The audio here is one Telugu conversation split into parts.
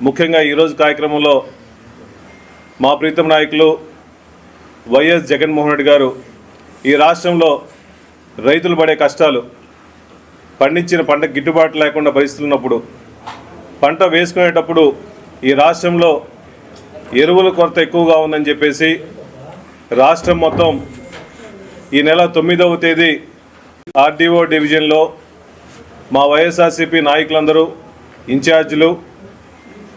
ముఖ్యంగా ఈరోజు కార్యక్రమంలో మా ప్రీతం నాయకులు వైఎస్ జగన్మోహన్ రెడ్డి గారు ఈ రాష్ట్రంలో రైతులు పడే కష్టాలు పండించిన పంట గిట్టుబాటు లేకుండా పరిస్థితులున్నప్పుడు పంట వేసుకునేటప్పుడు ఈ రాష్ట్రంలో ఎరువుల కొరత ఎక్కువగా ఉందని చెప్పేసి రాష్ట్రం మొత్తం ఈ నెల తొమ్మిదవ తేదీ ఆర్డీఓ డివిజన్లో మా వైఎస్ఆర్సీపీ నాయకులందరూ ఇన్ఛార్జీలు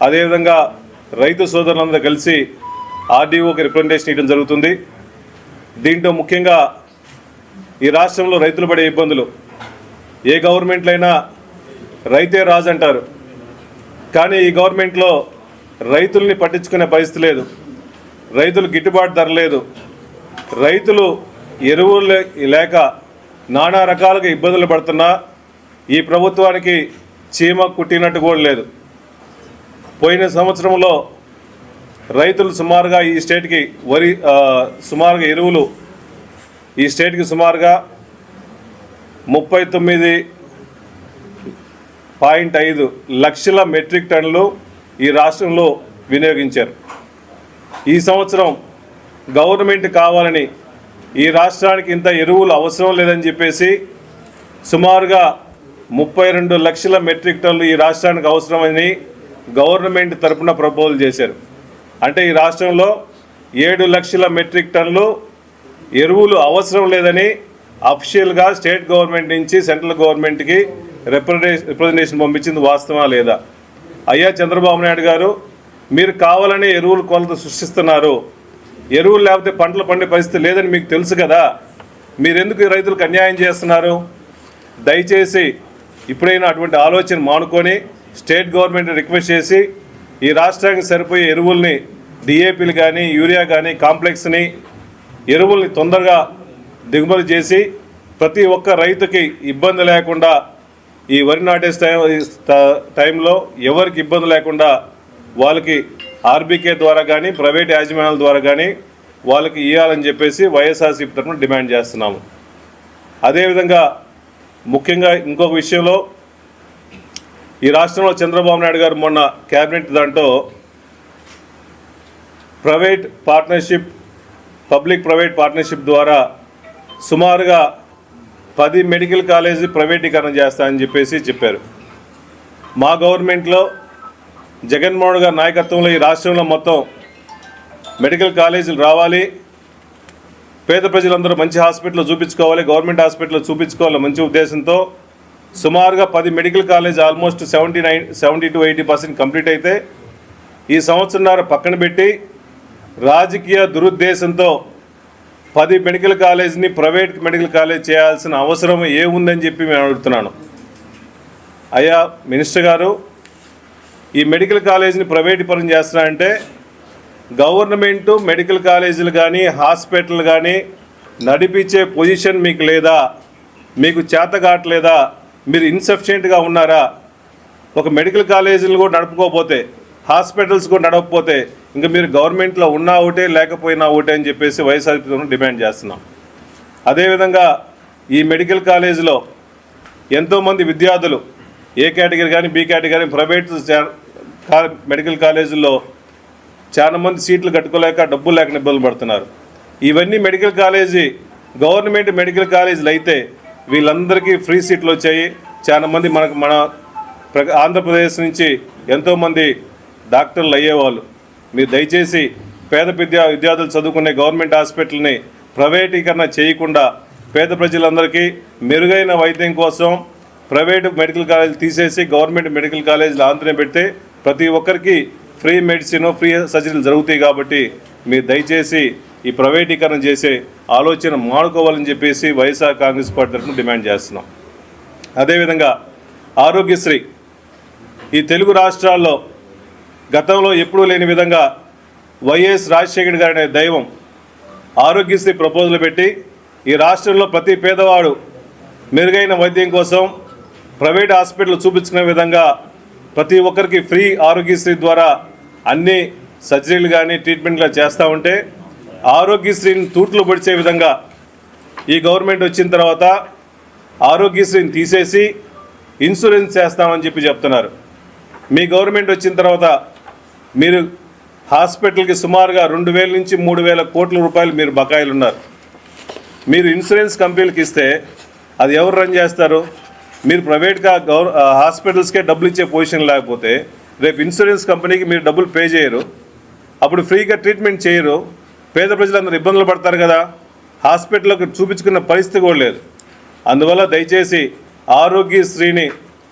అదేవిధంగా రైతు సోదరులందరూ కలిసి ఆర్డీఓకి రిప్రజెంటేషన్ ఇవ్వడం జరుగుతుంది. దీంట్లో ముఖ్యంగా ఈ రాష్ట్రంలో రైతులు పడే ఇబ్బందులు. ఏ గవర్నమెంట్లైనా రైతే రాజు అంటారు. కానీ ఈ గవర్నమెంట్లో రైతుల్ని పట్టించుకునే పరిస్థితి లేదు. రైతులు గిట్టుబాటు ధర లేదు. రైతులు ఎరువులు లే- లేక నానా రకాలుగా ఇబ్బందులు పడుతున్నా. ఈ ప్రభుత్వానికి చీమ కుట్టినట్టు కూడా లేదు. పోయిన సంవత్సరంలో రైతులు సుమారుగా ఈ స్టేట్కి వరి సుమారుగా ఎరువులు ఈ స్టేట్కి సుమారుగా ముప్పై తొమ్మిది పాయింట్ ఐదు లక్షల మెట్రిక్ టన్నులు ఈ రాష్ట్రంలో వినియోగించారు. ఈ సంవత్సరం గవర్నమెంట్ కావాలని ఈ రాష్ట్రానికి ఇంత ఎరువులు అవసరం లేదని చెప్పేసి సుమారుగా ముప్పై రెండు లక్షల మెట్రిక్ టన్నులు ఈ రాష్ట్రానికి అవసరమని గవర్నమెంట్ తరపున ప్రపోజల్ చేశారు. అంటే ఈ రాష్ట్రంలో ఏడు లక్షల మెట్రిక్ టన్నులు ఎరువులు అవసరం లేదని అఫిషియల్గా స్టేట్ గవర్నమెంట్ నుంచి సెంట్రల్ గవర్నమెంట్కి రిప్రజెంటేషన్ రిప్రజెంటేషన్ పంపించింది వాస్తవా లేదా? అయ్యా చంద్రబాబు నాయుడు గారు మీరు కావాలని ఎరువులు కొలత సృష్టిస్తున్నారు. ఎరువులు లేకపోతే పంటలు పండే పరిస్థితి లేదని మీకు తెలుసు కదా. మీరెందుకు రైతులకు అన్యాయం చేస్తున్నారు? దయచేసి ఇప్పుడైనా అటువంటి ఆలోచన మానుకొని స్టేట్ గవర్నమెంట్ రిక్వెస్ట్ చేసి ఈ రాష్ట్రానికి సరిపోయే ఎరువుల్ని డిఏపీలు కానీ యూరియా కానీ కాంప్లెక్స్ని ఎరువుల్ని తొందరగా దిగుమతి చేసి ప్రతి ఒక్క రైతుకి ఇబ్బంది లేకుండా ఈ వరి నాటే ట- టైంలో ఎవరికి ఇబ్బంది లేకుండా వాళ్ళకి ఆర్బీకే ద్వారా కానీ ప్రైవేట్ యాజమాన్యాల ద్వారా కానీ వాళ్ళకి ఇవ్వాలని చెప్పేసి వైఎస్ఆర్సీపీ తరఫున డిమాండ్ చేస్తున్నాము. అదేవిధంగా ముఖ్యంగా ఇంకొక విషయంలో ఈ రాష్ట్రంలో చంద్రబాబు నాయుడు గారు మొన్న క్యాబినెట్ దాంట్లో private partnership public private partnership ద్వారా సుమారుగా పది మెడికల్ కాలేజీ ప్రైవేటీకరణ చేస్తానని చెప్పేసి చెప్పారు. మా గవర్నమెంట్లో జగన్మోహన్ గారి నాయకత్వంలో ఈ రాష్ట్రంలో మొత్తం మెడికల్ కాలేజీలు రావాలి. పేద ప్రజలందరూ మంచి హాస్పిటల్లో చూపించుకోవాలి. గవర్నమెంట్ హాస్పిటల్లో చూపించుకోవాలి మంచి ఉద్దేశంతో సుమారుగా పది medical college almost seventy nine seventy two eighty percent complete అయితే ఈ సంవత్సరంన్నర పక్కన పెట్టి రాజకీయ దురుద్దేశంతో పది మెడికల్ కాలేజ్ని ప్రైవేట్ మెడికల్ కాలేజ్ చేయాల్సిన అవసరం ఏముందని చెప్పి మేము అడుగుతున్నాను. అయ్యా మినిస్టర్ గారు ఈ మెడికల్ కాలేజీని ప్రైవేట్ పరం చేస్తున్నారంటే గవర్నమెంట్ మెడికల్ కాలేజీలు కానీ హాస్పిటల్ కానీ నడిపించే పొజిషన్ మీకు లేదా మీకు చేత కావట్లేదా మీరు ఇన్సఫిషియెంట్గా ఉన్నారా? ఒక మెడికల్ కాలేజీలు కూడా నడుపుకోకపోతే హాస్పిటల్స్ కూడా నడవకపోతే ఇంకా మీరు గవర్నమెంట్లో ఉన్నా ఒకటే లేకపోయినా ఒకటే అని చెప్పేసి వైఎస్ఆర్పీ డిమాండ్ చేస్తున్నాం. అదేవిధంగా ఈ మెడికల్ కాలేజీలో ఎంతోమంది విద్యార్థులు ఏ కేటగిరీ కానీ బి కేటగిరీ ప్రైవేట్ చా- మెడికల్ కాలేజీల్లో చాలా మంది సీట్లు కట్టుకోలేక డబ్బులు లేక ఇబ్బందులు పడుతున్నారు. ఇవన్నీ మెడికల్ కాలేజీ గవర్నమెంట్ మెడికల్ కాలేజీలు అయితే వీళ్ళందరికీ ఫ్రీ సీట్లు వచ్చాయి. చాలామంది మనకు మన ప్ర- ఆంధ్రప్రదేశ్ నుంచి ఎంతోమంది డాక్టర్లు అయ్యేవాళ్ళు. మీరు దయచేసి పేద విద్యా విద్యార్థులు చదువుకునే గవర్నమెంట్ హాస్పిటల్ని ప్రైవేటీకరణ చేయకుండా పేద ప్రజలందరికీ మెరుగైన వైద్యం కోసం ప్రైవేటు మెడికల్ కాలేజ్ తీసేసి గవర్నమెంట్ మెడికల్ కాలేజీలు ఆంధ్రనే పెడితే ప్రతి ఒక్కరికి ఫ్రీ మెడిసిన్ ఫ్రీ సర్జరీలు జరుగుతాయి కాబట్టి మీరు దయచేసి ఈ ప్రైవేటీకరణ చేసే ఆలోచన మాడుకోవాలని చెప్పేసి వైఎస్ఆర్ కాంగ్రెస్ పార్టీ తరఫున డిమాండ్ చేస్తున్నాం. అదేవిధంగా ఆరోగ్యశ్రీ ఈ తెలుగు రాష్ట్రాల్లో గతంలో ఎప్పుడూ లేని విధంగా వైఎస్ రాజశేఖర్ గారి అనే దైవం ఆరోగ్యశ్రీ ప్రపోజల్ పెట్టి ఈ రాష్ట్రంలో ప్రతి పేదవాడు మెరుగైన వైద్యం కోసం ప్రైవేట్ హాస్పిటల్ చూపించుకునే విధంగా ప్రతి ఒక్కరికి ఫ్రీ ఆరోగ్యశ్రీ ద్వారా అన్ని సర్జరీలు కానీ ట్రీట్మెంట్లు చేస్తూ ఉంటే ఆరోగ్యశ్రీని తూట్లు పొడిచే విధంగా ఈ గవర్నమెంట్ వచ్చిన తర్వాత ఆరోగ్యశ్రీని తీసేసి ఇన్సూరెన్స్ చేస్తామని చెప్పి చెప్తున్నారు. మీ గవర్నమెంట్ వచ్చిన తర్వాత మీరు హాస్పిటల్కి సుమారుగా రెండు వేల నుంచి మూడు వేల కోట్ల రూపాయలు మీరు బకాయిలు ఉన్నారు మీరు ఇన్సూరెన్స్ కంపెనీలకు ఇస్తే అది ఎవరు రన్ చేస్తారు? మీరు ప్రైవేట్గా గవర్ హాస్పిటల్స్కే డబ్బులు ఇచ్చే పొజిషన్ లేకపోతే రేపు ఇన్సూరెన్స్ కంపెనీకి మీరు డబ్బులు పే చేయరు. అప్పుడు ఫ్రీగా ట్రీట్మెంట్ చేయరు. పేద ప్రజలందరూ ఇబ్బందులు పడతారు కదా. హాస్పిటల్కి చూపించుకున్న పరిస్థితి కూడా లేదు. అందువల్ల దయచేసి ఆరోగ్యశ్రీని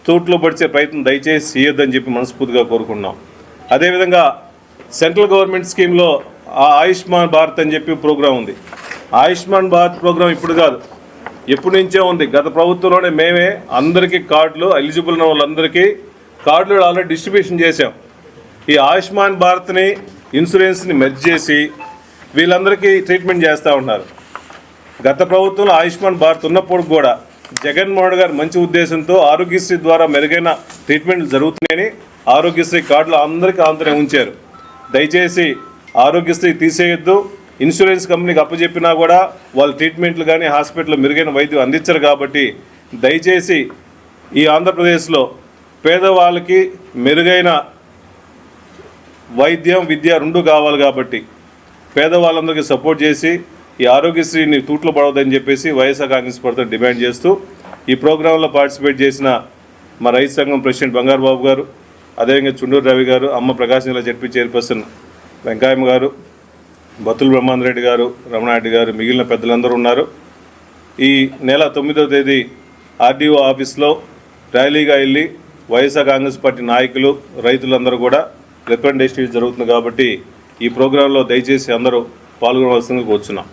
తూట్లో పడిచే ప్రయత్నం దయచేసి చేయొద్దని చెప్పి మనస్ఫూర్తిగా కోరుకున్నాం అదేవిధంగా సెంట్రల్ గవర్నమెంట్ స్కీమ్లో ఆ ఆయుష్మాన్ భారత్ అని చెప్పి ప్రోగ్రాం ఉంది. ఆయుష్మాన్ భారత్ ప్రోగ్రాం ఇప్పుడు కాదు. ఎప్పటి నుంచే ఉంది. గత ప్రభుత్వంలోనే మేమే అందరికీ కార్డులు ఎలిజిబుల్ ఉన్న వాళ్ళందరికీ కార్డులు ఆల్రెడీ డిస్ట్రిబ్యూషన్ చేశాం. ఈ ఆయుష్మాన్ భారత్ని ఇన్సూరెన్స్ని మెర్జ్ చేసి వీళ్ళందరికీ ట్రీట్మెంట్ చేస్తూ ఉన్నారు. గత ప్రభుత్వంలో ఆయుష్మాన్ భారత్ ఉన్నప్పుడు కూడా జగన్మోహన్ గారు మంచి ఉద్దేశంతో ఆరోగ్యశ్రీ ద్వారా మెరుగైన ట్రీట్మెంట్లు జరుగుతున్నాయని ఆరోగ్యశ్రీ కార్డులు అందరికీ ఆందోళన ఉంచారు. దయచేసి ఆరోగ్యశ్రీ తీసేయొద్దు. ఇన్సూరెన్స్ కంపెనీకి అప్పచెప్పినా కూడా వాళ్ళ ట్రీట్మెంట్లు కానీ హాస్పిటల్లో మెరుగైన వైద్యం అందించరు కాబట్టి దయచేసి ఈ ఆంధ్రప్రదేశ్లో పేదవాళ్ళకి మెరుగైన వైద్యం విద్య రెండు కావాలి కాబట్టి పేదవాళ్ళందరికీ సపోర్ట్ చేసి ఈ ఆరోగ్యశ్రీని తూట్లు పడవద్దని చెప్పేసి వైఎస్ఆర్ కాంగ్రెస్ పార్టీ డిమాండ్ చేస్తూ ఈ ప్రోగ్రాంలో పార్టిసిపేట్ చేసిన మా రైతు సంఘం ప్రెసిడెంట్ బంగారు బాబు గారు అదేవిధంగా చుండూరు రవి గారు అమ్మ ప్రకాశం జిల్లా జడ్పీ చైర్పర్సన్ వెంకయ్యమ్మ గారు బతుల బ్రహ్మాందర్ రెడ్డి గారు రమణారెడ్డి గారు మిగిలిన పెద్దలందరూ ఉన్నారు. ఈ నెల తొమ్మిదవ తేదీ ఆర్డీఓ ఆఫీస్లో ర్యాలీగా వెళ్ళి వైఎస్ఆర్ కాంగ్రెస్ పార్టీ నాయకులు రైతులందరూ కూడా రిప్రజెంటేషన్ జరుగుతుంది కాబట్టి ఈ ప్రోగ్రాంలో దయచేసి అందరూ పాల్గొనవలసిందిగా కూర్చున్నాం.